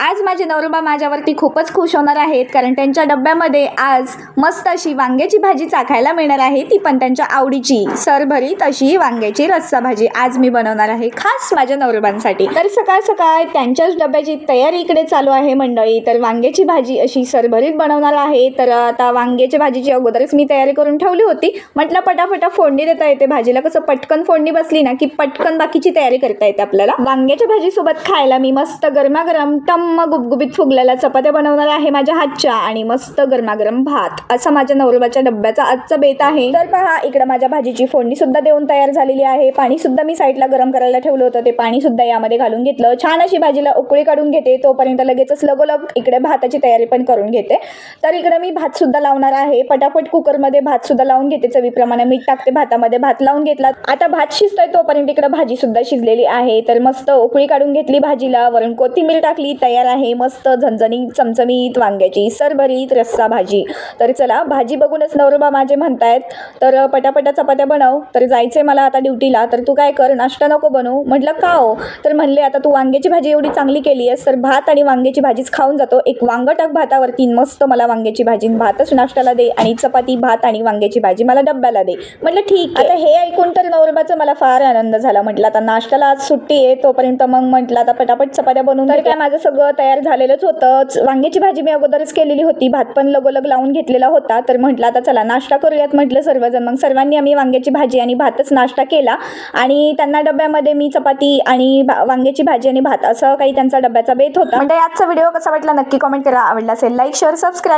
आज माझे नवरोबा माझ्यावरती खूपच खुश होणार आहेत कारण त्यांच्या डब्यामध्ये आज मस्त अशी वांग्याची भाजी चाखायला मिळणार आहे. ती पण त्यांच्या आवडीची सरभरीत अशी वांग्याची रस्सा भाजी आज मी बनवणार आहे खास माझ्या नवरोबांसाठी. तर सकाळ सकाळ त्यांच्याच डब्याची तयारी इकडे चालू आहे मंडळी. तर वांग्याची भाजी अशी सरभरीत बनवणार आहे. तर आता वांग्याच्या भाजीची अगोदरच मी तयारी करून ठेवली होती. म्हटलं पटापटा फोडणी देता येते. भाजीला कसं पटकन फोडणी बसली ना की पटकन बाकीची तयारी करता येते आपल्याला. वांग्याच्या भाजीसोबत खायला मी मस्त गरमागरम टम मग गुबगुबीत फुगलेल्या चपात्या बनवणार आहे माझ्या हातच्या आणि मस्त गरमागरम भात. असा माझ्या नवरोबाच्या डब्याचा आजचा बेत आहे. तर पहा इकडे माझ्या भाजीची फोडणी सुद्धा देऊन तयार झालेली आहे. पाणी सुद्धा मी साईडला गरम करायला ठेवलं होतं. ते पाणी सुद्धा यामध्ये घालून घेतलं. छान अशी भाजीला उकळी काढून घेते. तोपर्यंत लगेचच लगोलग इकडे भाताची तयारी पण करून घेते. तर इकडे मी भात सुद्धा लावणार आहे. पटापट कुकरमध्ये भात सुद्धा लावून घेते. चवीप्रमाणे मीठ टाकते. भातामध्ये भात लावून घेतला. आता भात शिजतोय तोपर्यंत इकडे भाजी सुद्धा शिजलेली आहे. तर मस्त उकळी काढून घेतली भाजीला. वरून कोथिंबीर टाकली. तयार आहे. मस्त झणझणीत चमचमीत वांग्याची सरभरीत रस्सा भाजी. तर चला भाजी बघूनच नवरोबा माझे म्हणतायत. तर पटापटा चपात्या बनव. तर जायचंय मला आता ड्युटीला. तर तू काय कर नाश्ता नको बनवू. म्हटलं का हो? तर म्हणले आता तू वांग्याची भाजी एवढी चांगली केली आहेस तर भात आणि वांग्याची भाजीच खाऊन जातो. एक वांग टाक भातावरती. मस्त मला वांग्याची भाजी. भातच नाश्त्याला दे आणि चपाती भात आणि वांग्याची भाजी मला डब्याला दे. म्हटलं ठीक आहे. आता हे ऐकून तर नवरोबाचा मला फार आनंद झाला. म्हटलं आता नाश्त्याला आज सुट्टी आहे तोपर्यंत मग म्हटलं आता पटापट चपात्या बनवून तर काय माझं सगळं तयार झालेलंच होतं वांग्याची भाजी मी अगोदरच केलेली होती. भात पण लगोलग लावून घेतलेला होता. तर म्हटलं आता चला नाश्ता करूयात म्हटलं सर्वजण. मग सर्वांनी आम्ही वांग्याची भाजी आणि भातच नाश्ता केला. आणि त्यांना डब्यामध्ये मी चपाती आणि भा- वांग्याची भाजी आणि भात असं काही त्यांचा डब्याचा बेत होता. म्हणजे आजचा व्हिडिओ कसा वाटला नक्की कमेंट करा. आवडला असेल लाईक शेअर सबस्क्राईब.